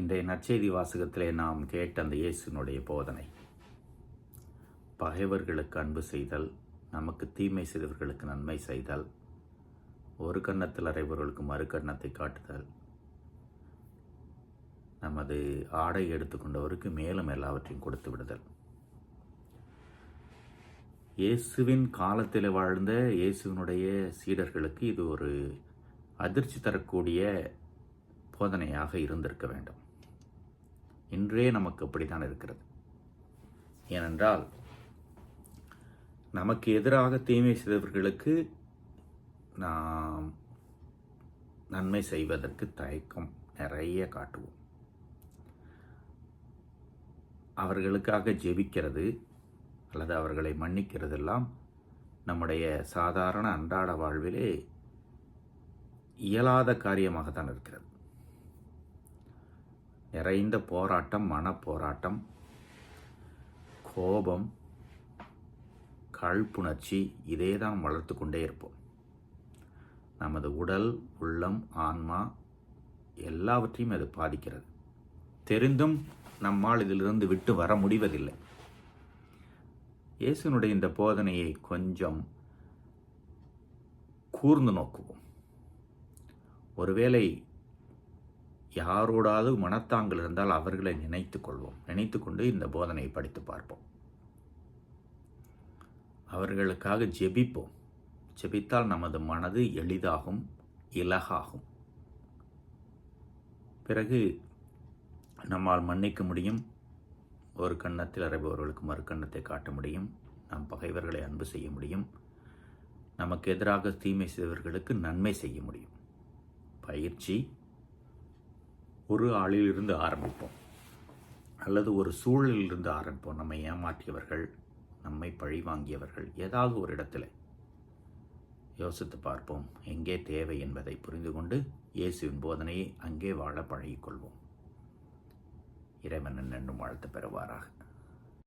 இன்றைய நற்செய்தி வாசகத்திலே நாம் கேட்ட அந்த இயேசுனுடைய போதனை. பகைவர்களுக்கு அன்பு செய்தல் நமக்கு தீமை செய்தவர்களுக்கு நன்மை செய்தல் ஒரு கன்னத்தில் அறைபவர்களுக்கு மறு கன்னத்தை காட்டுதல் நமது ஆடை எடுத்துக்கொண்டவருக்கு மேலும் எல்லாவற்றையும் கொடுத்து விடுதல். இயேசுவின் காலத்தில் வாழ்ந்த இயேசுவினுடைய சீடர்களுக்கு இது ஒரு அதிர்ச்சி தரக்கூடிய போதனையாக இருந்திருக்க வேண்டும். இன்றே நமக்கு அப்படித்தான் இருக்கிறது. ஏனென்றால் நமக்கு எதிராக தீமை செய்தவர்களுக்கு நாம் நன்மை செய்வதற்கு தயக்கம் நிறைய காட்டுவோம். அவர்களுக்காக ஜெபிக்கிறது அல்லது அவர்களை மன்னிக்கிறதெல்லாம் நம்முடைய சாதாரண அன்றாட வாழ்விலே இயலாத காரியமாகத்தான் இருக்கிறது. நிறைந்த போராட்டம் மனப்போராட்டம் கோபம் காழ்ப்புணர்ச்சி இதே தான் வளர்த்து கொண்டே இருப்போம். நமது உடல் உள்ளம் ஆன்மா எல்லாவற்றையும் அது பாதிக்கிறது. தெரிந்தும் நம்மால் இதிலிருந்து விட்டு வர முடிவதில்லை. இயேசுனுடைய இந்த போதனையை கொஞ்சம் கூர்ந்து நோக்குவோம். ஒருவேளை யாரோடாவது மனத்தாங்கள் இருந்தால் அவர்களை நினைத்து கொள்வோம். நினைத்து கொண்டு இந்த போதனையை படித்து பார்ப்போம். அவர்களுக்காக ஜெபிப்போம். ஜெபித்தால் நமது மனது எளிதாகும் இலகாகும். பிறகு நம்மால் மன்னிக்க முடியும். ஒரு கன்னத்தில் அறைபவர்களுக்கு மறு கன்னத்தை காட்ட முடியும். நம் பகைவர்களை அன்பு செய்ய முடியும். நமக்கு எதிராக தீமை செய்தவர்களுக்கு நன்மை செய்ய முடியும். பயிற்சி ஒரு ஆளிலிருந்து ஆரம்பிப்போம். அல்லது ஒரு சூழலிலிருந்து ஆரம்பிப்போம். நம்மை ஏமாற்றியவர்கள் நம்மை பழி வாங்கியவர்கள் ஏதாவது ஒரு இடத்துல. யோசித்து பார்ப்போம் எங்கே தேவை என்பதை புரிந்து கொண்டு இயேசுவின் போதனையை அங்கே வாழ பழகிக்கொள்வோம். இறைவன் என்னும் வாழ்த்து பெறுவாராக.